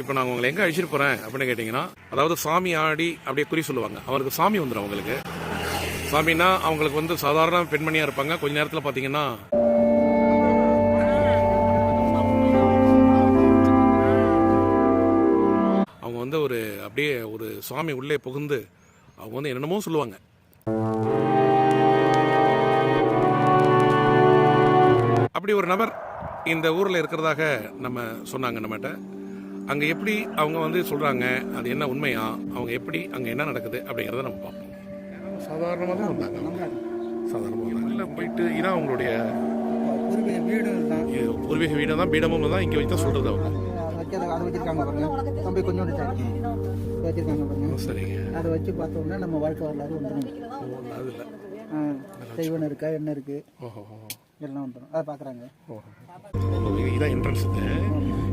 இப்போ நான் உங்களை எங்கே அழிச்சிட்டு போகிறேன் அப்படின்னு கேட்டிங்கன்னா அதாவது சாமி ஆடி அப்படியே குறி சொல்லுவாங்க. அவருக்கு சாமி வந்துடும் அவங்களுக்கு. சாமின்னா அவங்களுக்கு வந்து சாதாரண பெண்மணியாக இருப்பாங்க. கொஞ்ச நேரத்தில் பார்த்தீங்கன்னா அவங்க வந்து ஒரு அப்படியே ஒரு சுவாமி உள்ளே புகுந்து அவங்க வந்து என்னென்னமோ சொல்லுவாங்க. அப்படி ஒரு நபர் இந்த ஊரில் இருக்கிறதாக நம்ம சொன்னாங்க நம்மகிட்ட. அங்கே எப்படி அவங்க வந்து சொல்கிறாங்க அது என்ன உண்மையா அவங்க எப்படி அங்கே என்ன நடக்குது அப்படிங்கிறத நம்ம பார்ப்போம். சாதாரணமாக தான் வந்தாங்க. சாதாரணமாக இல்லை போயிட்டு இதான் அவங்களுடைய பூர்வீக வீடு தான் பூர்வீக வீடு தான் பீடமும் தான் இங்கே வச்சு தான் சொல்கிறது அவங்க. அதை வச்சிருக்காங்க பாருங்க. தம்பி கொஞ்சோண்டு சார் வச்சிருக்காங்க பாருங்க. சரிங்க. அதை வச்சு பார்த்தோம்னா நம்ம வாழ்க்கை வரலாறு வந்துடும் அது இல்லை. தெய்வம் இருக்கா என்ன இருக்கு? ஓஹோ எல்லாம் வந்துடும் அதை பார்க்குறாங்க. ஓஹோ. இதான் என்ட்ரன்ஸ் இது.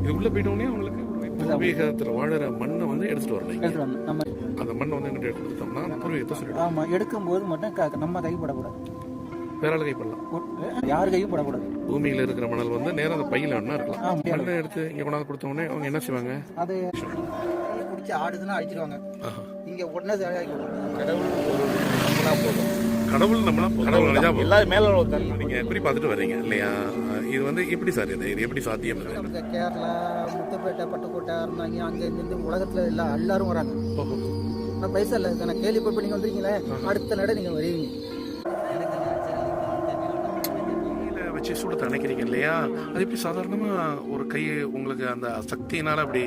இது உள்ளே போயிட்டோடனே அவங்களுக்கு பூர்வீகத்தில் வாழற மண்ணை வந்து எடுத்துட்டு வரணும் நம்ம அந்த மண்ணை வந்து எங்கிட்ட எடுத்து கொடுத்தோம்னா பூர்வீகத்தை சொல்லிடும் ஆமாம் எடுக்கும்போது மட்டும் க- நம்ம கை படக்கூடாது வேற ஆள் கைப்படலாம். யார் கையும் படக்கூடாது பூமியில் இருக்கிற மணல் வந்து நேரா அந்த பையில ஆ, இருக்கலாம். மண்ணை எடுத்து இங்கே கொண்டாந்து கொடுத்த உடனே அவங்க என்ன செய்வாங்க? அது பிடிச்சி ஆடுதுன்னா அடிச்சிருவாங்க. இங்கே உடனே சரியாகி கடவுள் நம்மளா கடவுள் நினைச்சா போதும். எல்லாரும் மேல நீங்க எப்படி பார்த்துட்டு வர்றீங்க? இல்லையா? இது வந்து எப்படி சார் இது? இது எப்படி சாத்தியம்? கேரளா முத்துப்பேட்டை பட்டுக்கோட்டை இருந்தாங்க அங்கே இருந்து உலகத்தில் எல்லாம் எல்லாரும் வராங்க. ஓஹோ. நான் பைசா இல்லை நான் கேள்விப்பட்டு நீங்கள் வந்துருக்கீங்களே? அடுத்த நட நீங்கள் வருவீங்க. வச்சு சுட நினைக்கிறீங்க இல்லையா? அது எப்படி சாதாரணமாக ஒரு கை உங்களுக்கு அந்த சக்தியினால் அப்படி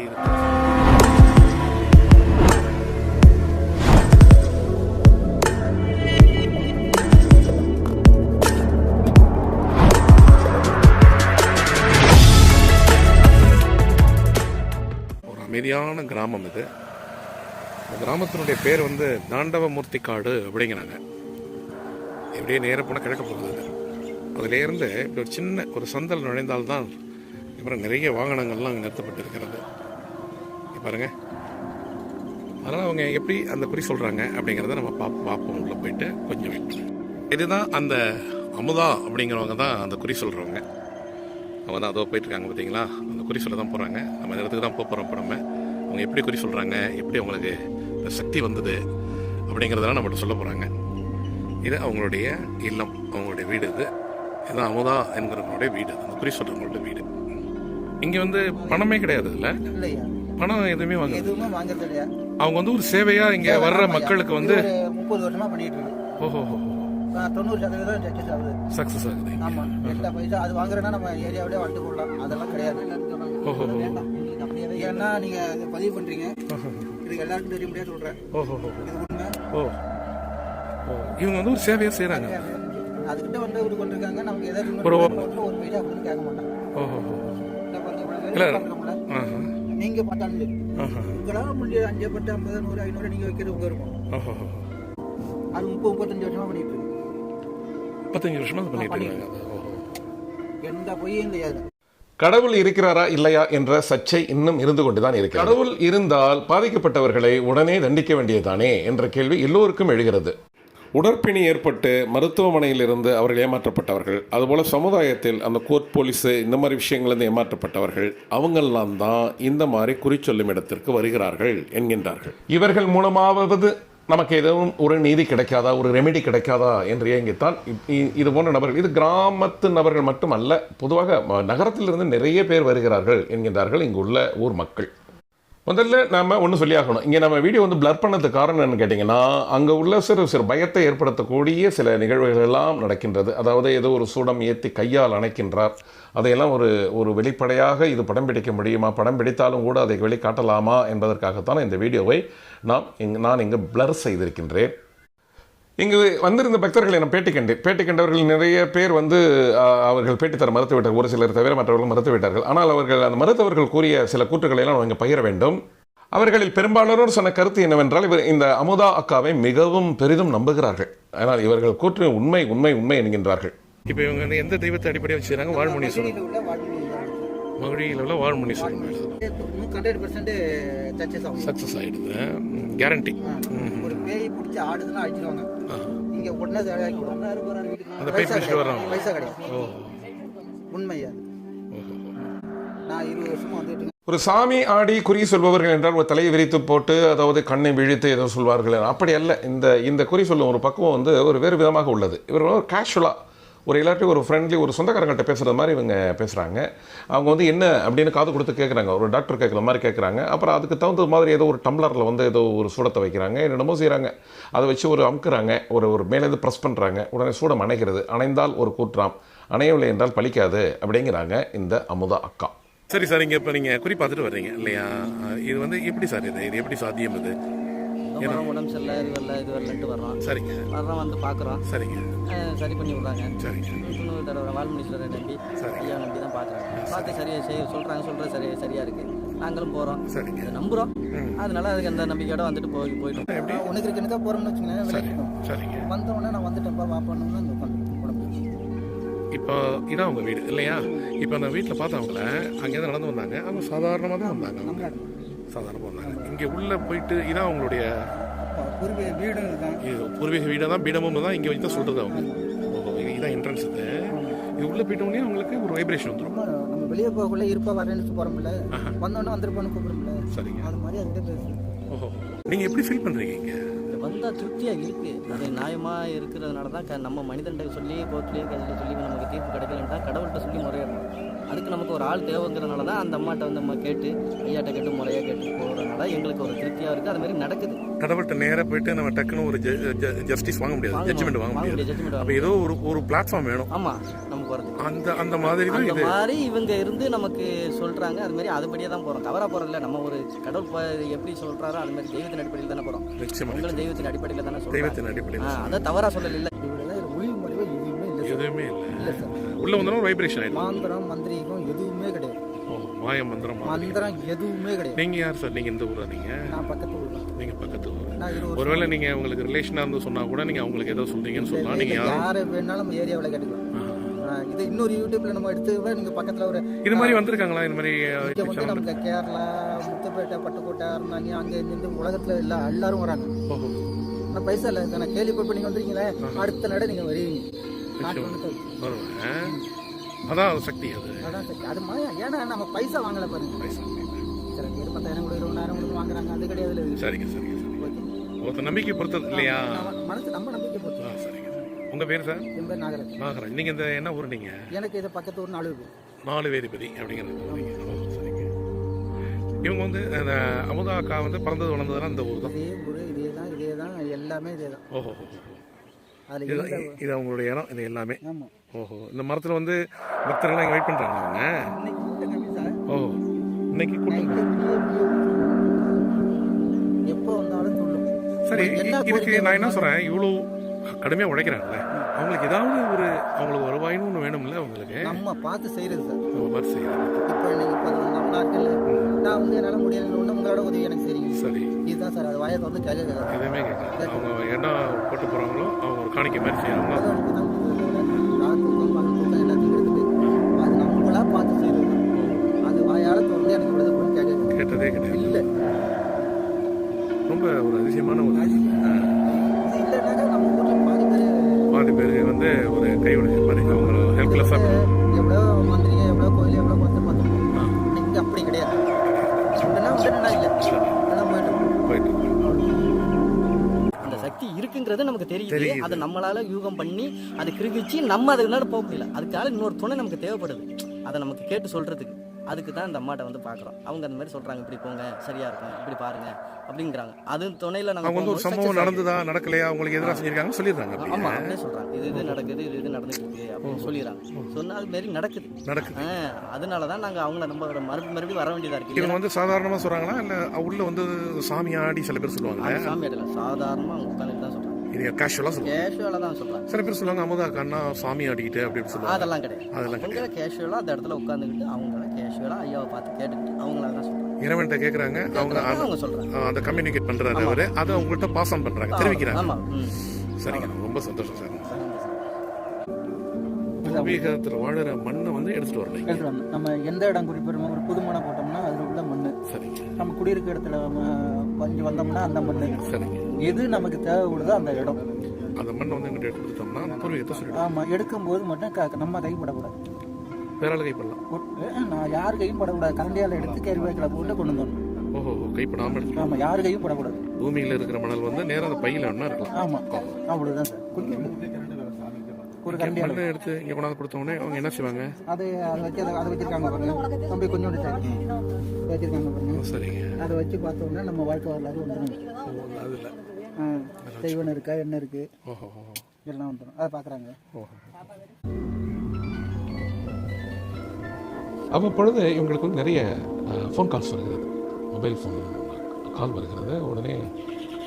அமைதியான கிராமம் இது. இந்த கிராமத்தினுடைய பேர் வந்து தாண்டவமூர்த்தி காடு அப்படிங்கிறாங்க. இப்படியே நேராக போனால் கிழக்க போகுது அதுலேருந்து இப்படி ஒரு சின்ன ஒரு சந்தல் நுழைந்தால்தான் அப்புறம் நிறைய வாகனங்கள்லாம் அங்கே நிறுத்தப்பட்டு இருக்கிறது பாருங்க. அதனால் அவங்க எப்படி அந்த குறி சொல்கிறாங்க அப்படிங்கிறத நம்ம பா பார்ப்போம். உள்ளே போயிட்டு கொஞ்சம் இதுதான் அந்த அமுதா அப்படிங்கிறவங்க தான் அந்த குறி சொல்கிறவங்க அவங்க தான் அதோ போயிட்டுருக்காங்க பார்த்தீங்களா அந்த குறி சொல்ல தான் போகிறாங்க நம்ம இந்த இடத்துக்கு தான் போக போகிறோம் இப்போ நம்ம. அவங்க எப்படி குறி சொல்கிறாங்க எப்படி அவங்களுக்கு சக்தி வந்தது அப்படிங்கிறதெல்லாம் நம்மகிட்ட சொல்ல போகிறாங்க இது அவங்களுடைய இல்லம் அவங்களுடைய வீடு இது. இதுதான் அமுதா என்கிறவங்களுடைய வீடு அந்த குறி சொல்கிறவங்களோட வீடு. இங்கே வந்து பணமே கிடையாது இல்லை பணம் எதுவுமே வாங்க அவங்க வந்து ஒரு சேவையாக இங்கே வர்ற மக்களுக்கு வந்து முப்பது வருஷமா பண்ணிட்டு இருக்கு ஓஹோ தொண்ணூறு சதவீதம் சக்சஸ் ஆகுது. சக்ஸஸ் ஆகுது ஆமா எல்லா பைசா அது வாங்குறேன்னா நம்ம ஏரியாவிலே வந்துட்டு போடலாம் அதெல்லாம் கிடையாது. ஓஹோ ஏன்னா நீங்க பதிவு பண்றீங்க. இது எல்லாருக்கும் தெரிய முடியாது சொல்றேன். ஓஹோ ஓ ஓ. இவங்க வந்து ஒரு சேவையாக செய்கிறாங்க அதுக்கிட்ட வந்து இது கொண்டிருக்காங்க. நமக்கு ஏதாவது ஒரு- ஒரு பைசா அப்படின்னு கேட்க மாட்டாங்க. ஓஹோ இல்ல. நீங்க. ஆஹா. உங்களால முடிஞ்ச அஞ்சு பத்து ஐம்பது நூறு ஐநூறு நீங்க வைக்கிறது உங்க இருக்கும் அது முப்பது முப்பத்தஞ்சு வருஷமா பண்ணிட்டு இருக்கு. முப்பத்தஞ்சு வருஷமா பண்ணிட்டு இருக்காங்க. எந்த பொய்யும் கிடையாது. கடவுள் இருக்கிறாரா இல்லையா என்ற சர்ச்சை இன்னும் இருந்து கொண்டுதான் இருக்கிறது. கடவுள் இருந்தால் பாதிக்கப்பட்டவர்களை உடனே தண்டிக்க வேண்டியதுதானே என்ற கேள்வி எல்லோருக்கும் எழுகிறது. உடற்பிணி ஏற்பட்டு மருத்துவமனையிலிருந்து அவர்கள் ஏமாற்றப்பட்டவர்கள் அதுபோல சமுதாயத்தில் அந்த கோர்ட் போலீஸ் இந்த மாதிரி விஷயங்கள்லேருந்து ஏமாற்றப்பட்டவர்கள் அவங்கெல்லாம் தான் இந்த மாதிரி குறிச்சொல்லும் இடத்திற்கு வருகிறார்கள் என்கின்றார்கள். இவர்கள் மூலமாவது நமக்கு எதுவும் ஒரு நீதி கிடைக்காதா ஒரு ரெமெடி கிடைக்காதா என்று இயங்கித்தான் இது போன்ற நபர்கள் இது கிராமத்து நபர்கள் மட்டுமல்ல பொதுவாக நகரத்திலிருந்து நிறைய பேர் வருகிறார்கள் என்கின்றார்கள் இங்குள்ள ஊர் மக்கள். முதல்ல நாம் ஒன்று சொல்லியாகணும். இங்கே நம்ம வீடியோ வந்து பிளர் பண்ணதுக்கு காரணம் என்னன்னு கேட்டிங்கன்னா அங்கே உள்ள சிறு சிறு பயத்தை ஏற்படுத்தக்கூடிய சில நிகழ்வுகள் எல்லாம் நடக்கின்றது. அதாவது ஏதோ ஒரு சூடம் ஏற்றி கையால் அணைக்கின்றார். அதையெல்லாம் ஒரு ஒரு வெளிப்படையாக இது படம் பிடிக்க முடியுமா? படம் பிடித்தாலும் கூட அதை வெளிக்காட்டலாமா என்பதற்காகத்தான் இந்த வீடியோவை நாம் இங் நான் இங்கு பிளர் செய்திருக்கின்றேன். இங்கு வந்திருந்த பக்தர்களை நான் பேட்டி கண்டேன். பேட்டி கண்டவர்கள் நிறைய பேர் வந்து அவர்கள் பேட்டி தர மறுத்துவிட்டார் ஒரு சிலர் தவிர மற்றவர்கள் மறுத்துவிட்டார்கள். ஆனால் அவர்கள் அந்த மறுத்தவர்கள் கூறிய சில கூற்றுகளை எல்லாம் இங்கே பகிர வேண்டும். அவர்களில் பெரும்பாலானோர் சொன்ன கருத்து என்னவென்றால் இவர் இந்த அமுதா அக்காவை மிகவும் பெரிதும் நம்புகிறார்கள். ஆனால் இவர்கள் கூற்று உண்மை உண்மை உண்மை என்கின்றார்கள். இப்போ இவங்க வந்து எந்த தெய்வத்தை அடிப்படையாக வச்சுக்கிறாங்க? வாழ்முனீஸ்வரன் மதுரையில உள்ள வாழ்முனீஸ்வரன் சக்ஸஸ் ஆகிடுது கேரண்டி ஒரு பேய் பிடிச்சி ஆடுதுன்னா அடிச்சிருவாங்க. இங்க உடனே சரியாகி விடும். அந்த பேய் பிடிச்சிட்டு வர்றாங்க. பைசா கிடையாது. ஓ. உண்மையா நான் இருபது வந்துட்டு ஒரு சாமி ஆடி குறி சொல்பவர்கள் என்றால் ஒரு தலையை விரித்து போட்டு அதாவது கண்ணை விழித்து ஏதோ சொல்வார்கள். அப்படி அல்ல. இந்த இந்த குறி சொல்லும் ஒரு பக்குவம் வந்து ஒரு வேறு விதமாக உள்ளது. இவர்கள் ஒரு கேஷுவலாக ஒரு எல்லாருக்கும் ஒரு ஃப்ரெண்ட்லி ஒரு சொந்தக்காரங்கள்ட்ட பேசுகிற மாதிரி இவங்க பேசுகிறாங்க அவங்க வந்து என்ன அப்படின்னு காது கொடுத்து கேட்குறாங்க ஒரு டாக்டர் கேட்குற மாதிரி கேட்குறாங்க அப்புறம் அதுக்கு தகுந்த மாதிரி ஏதோ ஒரு டம்ளரில் வந்து ஏதோ ஒரு சூடத்தை வைக்கிறாங்க. என்னென்னமோ செய்கிறாங்க அதை வச்சு ஒரு அமுக்குறாங்க. ஒரு ஒரு மேலேருந்து ப்ரெஸ் பண்ணுறாங்க உடனே சூடம் அணைகிறது. அணைந்தால் ஒரு கூற்றாம். அணையவில்லை என்றால் பழிக்காது அப்படிங்கிறாங்க இந்த அமுதா அக்கா. சரி சார் இங்கே இப்போ நீங்கள் குறி பார்த்துட்டு வர்றீங்க இல்லையா? இது வந்து எப்படி சார் இது? இது எப்படி சாத்தியம் இது? வரோம் உடம்பு சரியில்லை இது வரல இது வரலன்ட்டு வர்றோம் சரிங்க. வர்றோம் வந்து பார்க்குறோம் சரிங்க. சரி பண்ணி விட்றாங்க. சரிங்க. இன்னொரு தடவை வால்மீஸ்வரரை நம்பி சரி. ஐயா நம்பி தான் பார்க்குறாங்க. பார்த்து சரியா செய்ய சொல்கிறாங்க சொல்கிறது சரியா சரியாக இருக்குது நாங்களும் போகிறோம் சரிங்க. நம்புகிறோம் அதனால அதுக்கு அந்த நம்பிக்கையோட வந்துட்டு போய் போயிட்டோம். உனக்கு இருக்கா போகிறோம்னு வச்சுக்கோங்க சரி சரிங்க. வந்தவொடனே நான் வந்துட்டேன்ப்பா வாப்பான்னு இங்கே உட்காந்து உடம்பு இப்போ இதான் உங்கள் வீடு இல்லையா? இப்போ அந்த வீட்டில் பார்த்தவங்கள அங்கேருந்து நடந்து வந்தாங்க. அவங்க சாதாரணமாக தான் வந்தாங்க. அவங்க சாதாரணமாக வந்தாங்க இங்கே உள்ளே போயிட்டு இதான் அவங்களுடைய குருவி வீடு இதுதான். இது பூர்வீக வீடாக தான் பீடமும் தான் இங்கே வச்சு தான் சொல்கிறது அவங்க. ஓ, இது- இதான் என்ட்ரன்ஸ் இது. இது உள்ளே போயிட்டோடனே அவங்களுக்கு ஒரு வைப்ரேஷன் வந்துடும் நம்ம வெளியே போகக்குள்ள இருப்பா வரேன்னு போகிறோம்ல வந்தோடனே வந்திருப்பான்னு கூப்பிடும்ல. சரிங்க. அது மாதிரி அதுக்கிட்ட பேசு ஓஹோ. நீங்கள் எப்படி ஃபீல் பண்ணுறீங்க இங்கே? வந்தால் திருப்தியாக இருக்கு. அது நியாயமாக இருக்கிறதுனால தான் க- நம்ம மனிதன்கிட்ட சொல்லி கோர்ட்லேயே சொல்லி நமக்கு தீர்ப்பு கிடைக்கலன்னா கடவுள்கிட்ட சொல்லி முறையிடணும் அதுக்கு நமக்கு ஒரு ஆள் தேவைங்கிறனால தான் அந்த அம்மாட்ட வந்து நம்ம கேட்டு ஐயாட்ட கேட்டு முறையாக கேட்டு போகிறதுனால எங்களுக்கு ஒரு திருப்தியாக இருக்குது அது மாதிரி நடக்குது. கடவுள்கிட்ட நேராக போயிட்டு நம்ம டக்குன்னு ஒரு ஜஸ்டிஸ் வாங்க முடியாது. ஜட்ஜ்மெண்ட் வாங்க முடியாது. ஜட்ஜ்மெண்ட் அப்போ ஏதோ ஒரு ஒரு பிளாட்ஃபார்ம் வேணும். ஆமாம் நமக்கு வருது அந்த அந்த மாதிரி அந்த மாதிரி இவங்க இருந்து நமக்கு சொல்றாங்க. அது மாதிரி அதுபடியே தான் போறோம். தவறா போறதில்ல நம்ம ஒரு கடவுள் எப்படி சொல்றாரோ அது மாதிரி தெய்வத்தின் அடிப்படையில் தானே நிச்சயமா உங்களும் தெய்வத்தின் அடிப்படையில் தானே தெய்வத்தின் அடிப்படையில் ஆ, அதை தவறா சொல்லல. உள்ள வந்தோம் ஒரு வைப்ரேஷன் ஆயிடும். மாந்திரம் மந்திரிகம் எதுவுமே கிடையாது. ஓ மாய மந்திரம். மந்திரம் எதுவுமே கிடையாது. நீங்க யார் சார்? நீங்க எந்த ஊரா நீங்க? நான் பக்கத்து ஊர். நீங்க பக்கத்து ஊர். ஒருவேளை நீங்க உங்களுக்கு ரிலேஷனா இருந்து சொன்னா கூட நீங்க அவங்களுக்கு ஏதோ சொல்றீங்கன்னு சொல்லலாம் நீங்க யாரை? வேணாலும் நம்ம ஏரியாவில் கேட்டுக்கலாம். ஆ, இது இன்னொரு யூடியூப்ல நம்ம எடுத்து நீங்க பக்கத்துல ஒரு இது மாதிரி வந்திருக்காங்களா? இந்த மாதிரி வந்து நமக்கு கேரளா முத்துப்பேட்டை பட்டுக்கோட்டை அருந்தாங்க அங்க இருந்து உலகத்துல எல்லா எல்லாரும் வராங்க. நான் பைசா இல்லை நான் கேள்விப்பட்டு நீங்க வந்திருக்கீங்களே? அடுத்த நட நீங்க வருவீங்க. வருவேன் அதான் அது சக்தி அது. அதான் சரி அது மாதிரி ஏன்னா நம்ம பைசா வாங்கல பாருங்க. பைசா. சில பேர் பத்தாயிரம் கூட இருபதாயிரம் கொடுத்து வாங்குறாங்க. அது கிடையாது. சரிங்க சரிங்க சரிங்க. ஓகே. ஒருத்தர் நம்பிக்கை பொறுத்தது இல்லையா? மனசு நம்ம நம்பிக்கை ஆ, சரிங்க. உங்க பேர் சார்? என் பேர் நாகராஜ். நாகராஜ். நீங்க இந்த என்ன ஊர் நீங்க? எனக்கு இது பக்கத்து ஒரு நாலு பேர் நாலு வேதிபதி அப்படிங்கிறது இவங்க வந்து அந்த அமுதா அக்கா வந்து பிறந்தது வளர்ந்ததெல்லாம் இந்த ஊர் தான்? இதே ஊர் இதே தான் இதே தான் எல்லாமே இதே தான். ஓஹோ. இது அவங்களுடைய இடம் இது எல்லாமே. ஓஹோ. இந்த மரத்தில் வந்து பக்தர்கள்லாம் இங்கே வெயிட் பண்ணுறாங்க அவங்க? ஓ இன்னைக்கு கூட்டம் எப்போ வந்தாலும் சரி இதுக்கு நான் என்ன சொல்கிறேன் இவ்வளோ கடுமையாக உழைக்கிறாங்கல்ல. அவங்களுக்கு ஏதாவது ஒரு அவங்களுக்கு வருவாயின்னு ஒன்று வேணும்ல அவங்களுக்கு? நம்ம பார்த்து செய்யறது சார். நம்ம பார்த்து செய்யலாம் இப்போ நீங்கள் இப்போ நம்ம நாட்டில் நான் வந்து என்னால் முடியல ஒன்று உங்களோட உதவி எனக்கு சரிங்க சரி. இதுதான் சார் அது வாயத்தை வந்து கேட்க எதுவுமே கேட்கல. அவங்க என்ன போட்டு போகிறாங்களோ அவங்க ஒரு காணிக்கை மாதிரி செய்யறாங்களோ தெரியுது. அதை நம்மளால யூகம் பண்ணி அது கிருகிச்சு நம்ம அதுக்குனால போக முடியல. அதுக்காக இன்னொரு துணை நமக்கு தேவைப்படுது. அதை நமக்கு கேட்டு சொல்றதுக்கு. அதுக்கு தான் இந்த அம்மாட்ட வந்து பார்க்குறோம் அவங்க அந்த மாதிரி சொல்றாங்க இப்படி போங்க சரியா இருக்கும் இப்படி பாருங்க அப்படிங்கிறாங்க. அது துணையில அவங்க வந்து ஒரு சம்பவம். நடந்ததா நடக்கலையா அவங்களுக்கு எதிராக செஞ்சிருக்காங்க சொல்லிடுறாங்க அப்படி. ஆமா அப்படியே சொல்றாங்க. இது இது நடக்குது இது இது நடந்துட்டு இருக்கு அப்படின்னு சொல்லிடுறாங்க. சொன்னா அது மாரி நடக்குது. நடக்குது. அதனால தான் நாங்க அவங்கள நம்ம மறுபடியும் மறுபடியும் வர வேண்டியதா இருக்கு. இவங்க வந்து சாதாரணமா சொல்றாங்களா? இல்ல உள்ள வந்து சாமி ஆடி சில பேர் சொல்லுவாங்க சாமி இடல சாதாரணமா அவங்க சொல்றாங்க இது கேஷுவலா சொல்லுவாங்க கேஷுவலா தான் சொல்றாங்க சில பேர் சொல்லுவாங்க அமுதா கண்ணா சாமி ஆடிக்கிட்டு அப்படி இப்படி சொல்லுவாங்க. அதெல்லாம் கிடையாது. அதெல்லாம் அவங்கள கேஷுவலா அந்த இடத்துல உட்காந்துக்கிட்டு அவங்கள கேஷுவலா ஐயாவை பார்த்து கேட்டுக்கிட்டு அவங்கள தான் சொல்றாங்க இறைவன்கிட்ட கேக்குறாங்க அவங்க அவங்க சொல்றாங்க. அந்த கம்யூனிகேட் பண்றாரு அவரு. அதை உங்கள்கிட்ட பாஸ் ஆன் பண்றாங்க தெரிவிக்கிறாங்க. ஆமா ம். சரிங்க ரொம்ப சந்தோஷம் சார். பூர்வீகத்தில் வாழுற மண்ணை வந்து எடுத்துட்டு வரலைங்க. எடுத்துட்டு வரணும். நம்ம எந்த இடம் குறிப்பிடுறோமோ ஒரு புது மனை போட்டோம்னா அதில் உள்ள மண் சரிங்க. நம்ம குடியிருக்க இடத்துல கொஞ்சம் வந்தோம்னா அந்த மண் சரிங்க. எது நமக்கு தேவைப்படுதோ அந்த இடம். அந்த மண்ணை வந்து எங்கிட்ட கொடுத்துட்டோம்னா பூர்வீகத்தை சொல்லிடுவோம் ஆமாம் எடுக்கும்போது மட்டும் க- நம்ம கைப்படக்கூடாது வேற ஆள் கைப்படலாம். நான் யார் கையும் படக்கூடாது. கரண்டியால் எடுத்து கேரி பேக்கில் போட்டு கொண்டு வந்துடணும் ஓஹோ கைப்படாமல் எடுத்துக்கலாம் ஆமாம் யார் கையும் படக்கூடாது. பூமியில் இருக்கிற மணல் வந்து நேரா அந்த பையில ஒன்றா இருக்கலாம் ஆமாம் அவ்வளோதான் சார். கொஞ்சம் ஒரு மண்ணை எடுத்து இங்கே கொண்டாந்து கொடுத்த உடனே அவங்க என்ன செய்வாங்க? அது அதை வச்சு அதை அதை வச்சிருக்காங்க பாருங்க. தம்பி கொஞ்சோண்டு சார். வச்சிருக்காங்க பாருங்க சரிங்க. அதை வச்சு பார்த்த உடனே நம்ம வாழ்க்கை வரலாறு வந்துடும் அது இல்லை. தெய்வம் இருக்கா என்ன இருக்கு? ஓஹோ வந்துடும் அதை பார்க்குறாங்க. ஓஹோ அவ்வப்பொழுது இவங்களுக்கு வந்து நிறைய ஃபோன் கால்ஸ் வருகிறது. மொபைல் ஃபோன் கால் வருகிறது. உடனே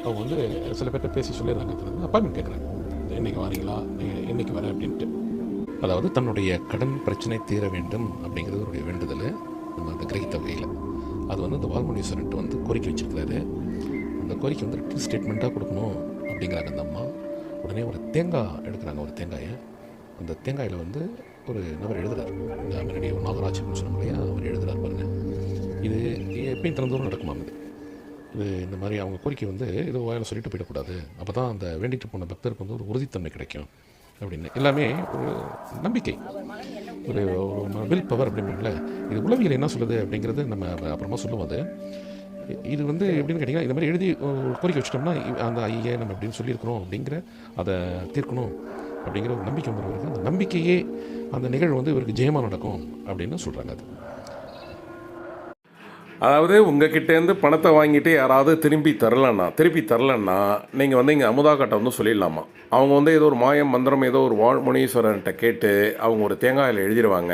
அவங்க வந்து சில பேர்கிட்ட பேசி சொல்லிடுறாங்க. அப்பாயின்மெண்ட் கேட்குறாங்க. இன்னைக்கு வரீங்களா? நீ- இன்னைக்கு வரேன் அப்படின்ட்டு. அதாவது தன்னுடைய கடன் பிரச்சனை தீர வேண்டும் அப்படிங்கிறது ஒரு வேண்டுதல். நம்ம அந்த கிரகித்த வகையில். அது வந்து இந்த வால்முனீஸ்வரன்ட்டு வந்து கோரிக்கை வச்சுருக்கிறாரு. அந்த கோரிக்கை வந்து ரிட்டன் ஸ்டேட்மெண்ட்டாக கொடுக்கணும் அப்படிங்கிறாங்க அந்த அம்மா. உடனே ஒரு தேங்காய் எடுக்கிறாங்க ஒரு தேங்காயை. அந்த தேங்காயில் வந்து ஒரு நபர் எழுதுறார். இந்த முன்னாடி ஒரு நாகராஜ் அப்படின்னு சொன்னோம் இல்லையா? அவர் எழுதுறார் பாருங்க. இது எப்பயும் திறந்தோறும் நடக்குமாம் இது? இது இந்த மாதிரி அவங்க கோரிக்கை வந்து ஏதோ வாயில் சொல்லிட்டு போயிடக்கூடாது. அப்போ தான் அந்த வேண்டிட்டு போன பக்தருக்கு வந்து ஒரு உறுதித்தன்மை கிடைக்கும் அப்படின்னு. எல்லாமே ஒரு நம்பிக்கை. ஒரு வில் பவர் அப்படிங்கள இது உளவியல் என்ன சொல்லுது அப்படிங்கிறது நம்ம அப்புறமா சொல்லுவோம் அது. இது வந்து எப்படின்னு கேட்டிங்கன்னா இந்த மாதிரி எழுதி ஒரு கோரிக்கை வச்சிட்டோம்னா இ- அந்த ஐயா நம்ம அப்படின்னு சொல்லியிருக்கிறோம் அப்படிங்கிற அதை தீர்க்கணும் அப்படிங்கிற ஒரு நம்பிக்கை வந்துருக்கு அந்த நம்பிக்கையே அந்த நிகழ்வு வந்து இவருக்கு ஜெயமாக நடக்கும் அப்படின்னு சொல்கிறாங்க அது. அதாவது உங்ககிட்டேருந்து பணத்தை வாங்கிட்டு யாராவது திரும்பி தரலன்னா திருப்பி தரலன்னா நீங்கள் வந்து இங்கே அமுதாக்கட்டை வந்து சொல்லிடலாமா? அவங்க வந்து ஏதோ ஒரு மாயம் மந்திரம் ஏதோ ஒரு வாழ்முனீஸ்வரன்கிட்ட கேட்டு அவங்க ஒரு தேங்காயில் எழுதிடுவாங்க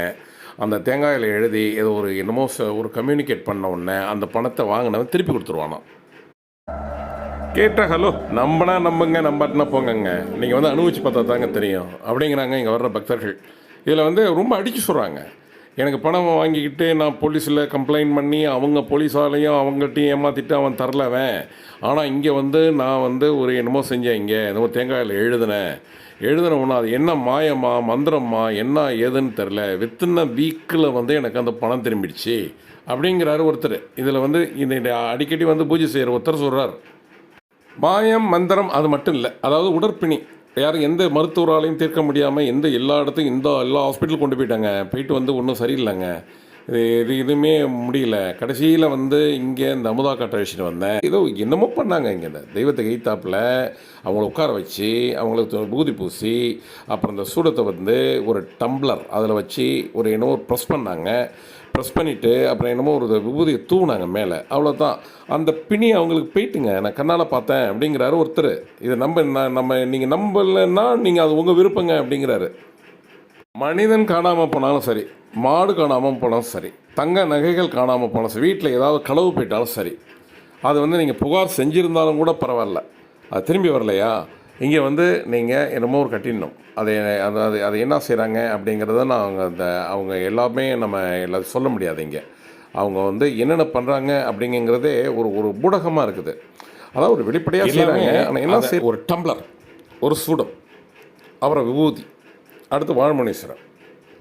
அந்த தேங்காயில் எழுதி ஏதோ ஒரு என்னமோ ச- ஒரு கம்யூனிகேட் பண்ண உடனே அந்த பணத்தை வாங்கினவன் திருப்பி கொடுத்துருவானா? கேட்டால் ஹலோ நம்பினா நம்புங்க நம்பாட்டினா போங்கங்க. நீங்கள் வந்து அனுபவிச்சு பார்த்தா தாங்க தெரியும். அப்படிங்கிறாங்க இங்கே வர்ற பக்தர்கள். இதில் வந்து ரொம்ப அடிச்சு சொல்கிறாங்க எனக்கு பணம் வாங்கிக்கிட்டு நான் போலீஸில் கம்ப்ளைண்ட் பண்ணி அவங்க போலீஸாலையும் அவங்கள்ட்டையும் ஏமாற்றிட்டு அவன் தரலவன் ஆனால் இங்கே வந்து நான் வந்து ஒரு என்னமோ செஞ்சேன் இங்கே. என்னமோ தேங்காயில் எழுதினேன். எழுதினவனா அது என்ன மாயமா மந்திரமா என்ன ஏதுன்னு தெரில வித்தின வீக்கில் வந்து எனக்கு அந்த பணம் திரும்பிடுச்சு. அப்படிங்கிறாரு ஒருத்தர். இதில் வந்து இந்த அடிக்கடி வந்து பூஜை செய்கிற ஒருத்தர் சொல்கிறார் மாயம் மந்திரம் அது மட்டும் இல்லை. அதாவது உடற்பிணி. யாரும் எந்த மருத்துவராலையும் தீர்க்க முடியாமல் எந்த எல்லா இடத்துக்கும் இந்த எல்லா ஹாஸ்பிட்டல் கொண்டு போயிட்டாங்க. போயிட்டு வந்து ஒன்றும் சரியில்லைங்க. இது இது எதுவுமே முடியல. கடைசியில் வந்து இங்கே இந்த அமுதா கட்ட வந்தேன். ஏதோ என்னமோ பண்ணாங்க இங்கே இந்த தெய்வத்தை கைத்தாப்பில் அவங்கள உட்கார வச்சு அவங்களுக்கு பூதி பூசி அப்புறம் இந்த சூடத்தை வந்து ஒரு டம்ளர் அதில் வச்சு ஒரு என்னமோ ப்ரெஸ் பண்ணாங்க. ப்ரெஸ் பண்ணிவிட்டு அப்புறம் என்னமோ ஒரு விபூதியை தூவினாங்க மேலே. அவ்வளோதான் அந்த பிணி அவங்களுக்கு போயிட்டுங்க. நான் கண்ணால் பார்த்தேன் அப்படிங்கிறாரு ஒருத்தர். இதை நம்ப நான் நம்ம நீங்கள் நம்பலைன்னா நீங்கள் அது உங்கள் விருப்பங்க அப்படிங்கிறாரு. மனிதன் காணாமல் போனாலும் சரி மாடு காணாமல் போனாலும் சரி தங்க நகைகள் காணாமல் போனாலும் சரி வீட்டில் ஏதாவது களவு போயிட்டாலும் சரி அது வந்து நீங்கள் புகார் செஞ்சுருந்தாலும் கூட பரவாயில்ல. அது திரும்பி வரலையா? இங்கே வந்து நீங்கள் என்னமோ ஒரு கட்டிடணும். அதை அது அது என்ன செய்கிறாங்க அப்படிங்கிறத நான் அவங்க அந்த அவங்க எல்லாமே நம்ம எல்லாம் சொல்ல முடியாது இங்கே. அவங்க வந்து என்னென்ன பண்ணுறாங்க அப்படிங்கிறதே ஒரு ஒரு ஊடகமாக இருக்குது. அதாவது ஒரு வெளிப்படையாக செய்கிறாங்க ஆனால் என்ன செய் ஒரு டம்ளர் ஒரு சூடம் அப்புறம் விபூதி. அடுத்து வாழ்முனீஸ்வரன்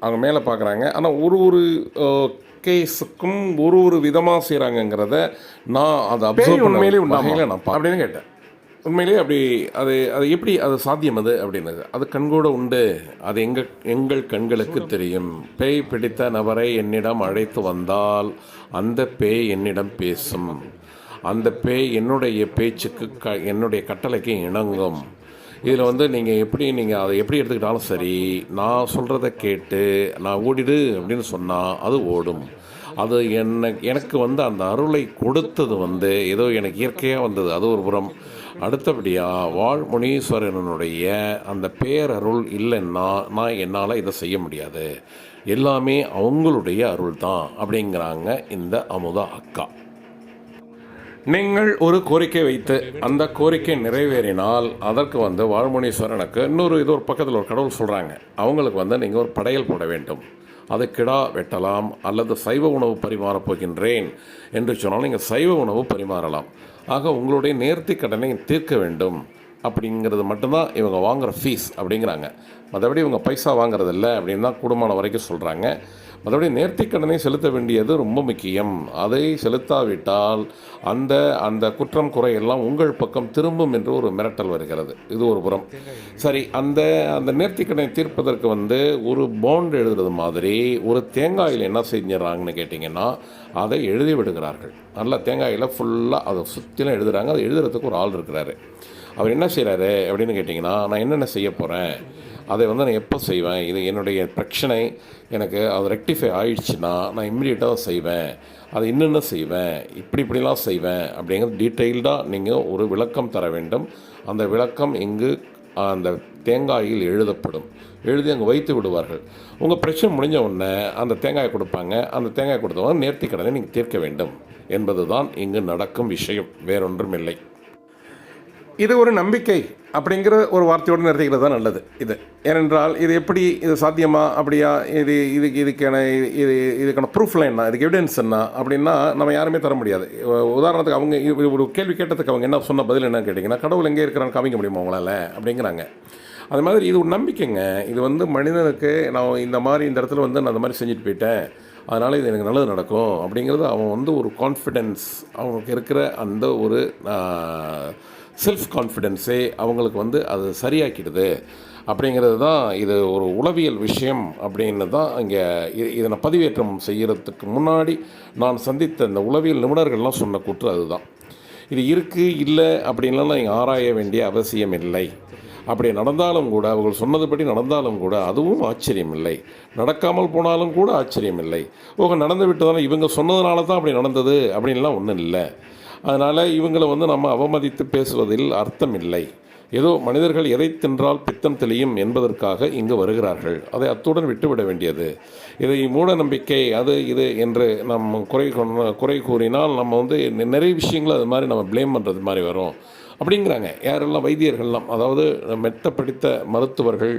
அவங்க மேலே பார்க்குறாங்க ஆனால் ஒரு ஒரு கேஸுக்கும் ஒரு ஒரு விதமாக செய்கிறாங்கங்கிறத நான் அதை அப்சர்வ் உண்மையிலே உண்மையிலே நான் அப்படின்னு கேட்டேன். உண்மையிலேயே அப்படி அது அது எப்படி அது சாத்தியம் அது அப்படின்னது? அது கண்கூட உண்டு. அது எங்கள் எங்கள் கண்களுக்கு தெரியும். பேய் பிடித்த நபரை என்னிடம் அழைத்து வந்தால் அந்த பேய் என்னிடம் பேசும். அந்த பேய் என்னுடைய பேச்சுக்கு க என்னுடைய கட்டளைக்கு இணங்கும். இதில் வந்து நீங்கள் எப்படி நீங்கள் அதை எப்படி எடுத்துக்கிட்டாலும் சரி நான் சொல்கிறத கேட்டு நான் ஓடிடு அப்படின்னு சொன்னால் அது ஓடும். அது என்ன எனக்கு வந்து அந்த அருளை கொடுத்தது வந்து ஏதோ எனக்கு இயற்கையாக வந்தது அது ஒரு புறம். அடுத்தபடியாக வாழ்முனீஸ்வரனுடைய அந்த பேரருள் இல்லைன்னா நான் என்னால் இதை செய்ய முடியாது. எல்லாமே அவங்களுடைய அருள் தான் அப்படிங்கிறாங்க இந்த அமுதா அக்கா. நீங்கள் ஒரு கோரிக்கை வைத்து அந்த கோரிக்கை நிறைவேறினால் அதற்கு வந்து வாழ்முனீஸ்வரனுக்கு இன்னொரு இது ஒரு பக்கத்தில் ஒரு கடவுள் சொல்கிறாங்க அவங்களுக்கு வந்து நீங்கள் ஒரு படையல் போட வேண்டும். அது கிடா வெட்டலாம் அல்லது சைவ உணவு பரிமாறப் போகின்றேன் என்று சொன்னால் நீங்கள் சைவ உணவு பரிமாறலாம். ஆக உங்களுடைய நேர்த்தி கடனை தீர்க்க வேண்டும். அப்படிங்கிறது மட்டும்தான் இவங்க வாங்குகிற ஃபீஸ் அப்படிங்கிறாங்க. மற்றபடி இவங்க பைசா வாங்குறதில்ல அப்படின்னு தான் கூடுமான வரைக்கும் சொல்கிறாங்க மற்றபடி நேர்த்திக்கடனை செலுத்த வேண்டியது ரொம்ப முக்கியம். அதை செலுத்தாவிட்டால் அந்த அந்த குற்றம் குறையெல்லாம் உங்கள் பக்கம் திரும்பும் என்று ஒரு மிரட்டல் வருகிறது. இது ஒரு புறம். சரி அந்த அந்த நேர்த்திக்கடனை தீர்ப்பதற்கு வந்து ஒரு பாண்ட் எழுதுறது மாதிரி ஒரு தேங்காயில் என்ன செஞ்சிடறாங்கன்னு கேட்டிங்கன்னா அதை எழுதி விடுகிறார்கள். நல்லா தேங்காயில் ஃபுல்லாக அதை சுற்றிலும் எழுதுறாங்க. அதை எழுதுறதுக்கு ஒரு ஆள் இருக்கிறாரு. அவர் என்ன செய்கிறாரு அப்படின்னு கேட்டிங்கன்னா நான் என்னென்ன செய்ய போகிறேன் அதை வந்து நான் எப்போ செய்வேன்? இது என்னுடைய பிரச்சனை. எனக்கு அது ரெக்டிஃபை ஆயிடுச்சுன்னா நான் இம்மிடியட்டாக செய்வேன். அதை என்னென்ன செய்வேன். இப்படி இப்படிலாம் செய்வேன் அப்படிங்கிறது டீட்டெயில்டாக நீங்கள் ஒரு விளக்கம் தர வேண்டும். அந்த விளக்கம் இங்கு அந்த தேங்காயில் எழுதப்படும். எழுதி அங்கே வைத்து விடுவார்கள். உங்கள் பிரச்சனை முடிஞ்ச உடனே அந்த தேங்காயை கொடுப்பாங்க. அந்த தேங்காய் கொடுத்தவங்க நேர்த்தி கடனை நீங்கள் தீர்க்க வேண்டும். என்பது தான் இங்கு நடக்கும் விஷயம். வேறொன்றும் இல்லை இது ஒரு நம்பிக்கை அப்படிங்கிற ஒரு வார்த்தையோடு நிறுத்திக்கிறது தான் நல்லது இது. ஏனென்றால் இது எப்படி இது சாத்தியமா? அப்படியா? இது இதுக்கு இதுக்கான இது இதுக்கான ப்ரூஃப்லாம் என்ன? இதுக்கு எவிடன்ஸ் என்ன? அப்படின்னா நம்ம யாருமே தர முடியாது. உதாரணத்துக்கு அவங்க ஒரு கேள்வி கேட்டதுக்கு அவங்க என்ன சொன்ன பதில் என்னன்னு கேட்டிங்கன்னா கடவுள் எங்கே இருக்கிறான்னு காமிக்க முடியுமா அவங்களால அப்படிங்கிறாங்க. அது மாதிரி இது ஒரு நம்பிக்கைங்க. இது வந்து மனிதனுக்கு நான் இந்த மாதிரி இந்த இடத்துல வந்து நான் அந்த மாதிரி செஞ்சுட்டு போயிட்டேன். அதனால் இது எனக்கு நல்லது நடக்கும் அப்படிங்கிறது அவன் வந்து ஒரு கான்ஃபிடென்ஸ் அவனுக்கு இருக்கிற அந்த ஒரு செல்ஃப் கான்ஃபிடென்ஸே அவங்களுக்கு வந்து அது சரியாக்கிடுது. அப்படிங்கிறது தான் இது ஒரு உளவியல் விஷயம் அப்படின்னு தான் இங்கே இதனை பதிவேற்றம் செய்கிறதுக்கு முன்னாடி நான் சந்தித்த இந்த உளவியல் நிபுணர்கள்லாம் சொன்ன கூற்று அதுதான். இது இருக்குது இல்லை அப்படின்லாம் நீங்கள் ஆராய வேண்டிய அவசியம் இல்லை. அப்படி நடந்தாலும் கூட அவர்கள் சொன்னதுபடி நடந்தாலும் கூட அதுவும் ஆச்சரியம் இல்லை. நடக்காமல் போனாலும் கூட ஆச்சரியம் இல்லை. ஓ நடந்து விட்டதால இவங்க சொன்னதுனால தான் அப்படி நடந்தது அப்படின்லாம் ஒன்றும் இல்லை. அதனால் இவங்களை வந்து நம்ம அவமதித்து பேசுவதில் அர்த்தம் இல்லை ஏதோ மனிதர்கள் எதை தின்றால் பித்தம் தெளியும் என்பதற்காக இங்கு வருகிறார்கள். அதை அத்துடன் விட்டுவிட வேண்டியது. இதை மூட நம்பிக்கை அது இது என்று நம் குறை குறை கூறினால் நம்ம வந்து நிறைய விஷயங்கள் அது மாதிரி நம்ம ப்ளேம் பண்ணுறது மாதிரி வரும். அப்படிங்கிறாங்க. யாரெல்லாம் வைத்தியர்கள்லாம் அதாவது மெத்த படித்த மருத்துவர்கள்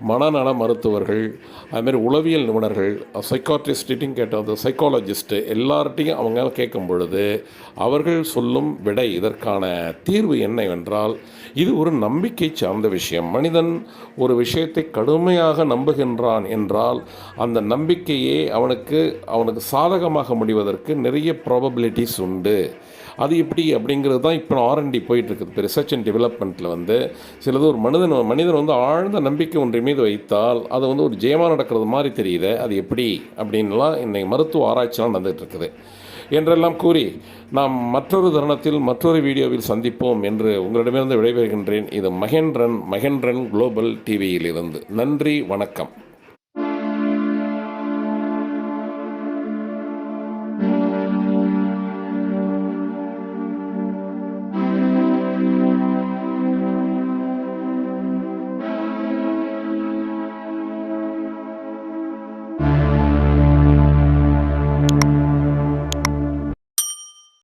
மனநல மருத்துவர்கள் அதுமாரி உளவியல் நிபுணர்கள் சைக்காட்ரிஸ்ட்டையும் கேட்ட அந்த சைக்காலஜிஸ்ட்டு எல்லார்ட்டையும் அவங்க கேட்கும் பொழுது அவர்கள் சொல்லும் விடை இதற்கான தீர்வு என்னவென்றால் இது ஒரு நம்பிக்கை சார்ந்த விஷயம். மனிதன் ஒரு விஷயத்தை கடுமையாக நம்புகின்றான் என்றால் அந்த நம்பிக்கையே அவனுக்கு அவனுக்கு சாதகமாக முடிவதற்கு நிறைய ப்ராபபிலிட்டிஸ் உண்டு. அது எப்படி அப்படிங்கிறது தான் இப்போ ஆர்என்டி போயிட்டுருக்குது. இப்போ ரிசர்ச் அண்ட் டெவலப்மெண்ட்டில் வந்து சிலது ஒரு மனிதன் மனிதன் வந்து ஆழ்ந்த நம்பிக்கை ஒன்றை மீது வைத்தால் அது வந்து ஒரு ஜெயமாக நடக்கிறது மாதிரி தெரியுது அது எப்படி அப்படின்லாம் இன்றைக்கி மருத்துவ ஆராய்ச்சிலாம் நடந்துகிட்டு இருக்குது என்றெல்லாம் கூறி நாம் மற்றொரு தருணத்தில் மற்றொரு வீடியோவில் சந்திப்போம் என்று உங்களிடமிருந்து விடைபெறுகின்றேன். இது மகேந்திரன் மகேந்திரன் குளோபல் டிவியிலிருந்து நன்றி வணக்கம்.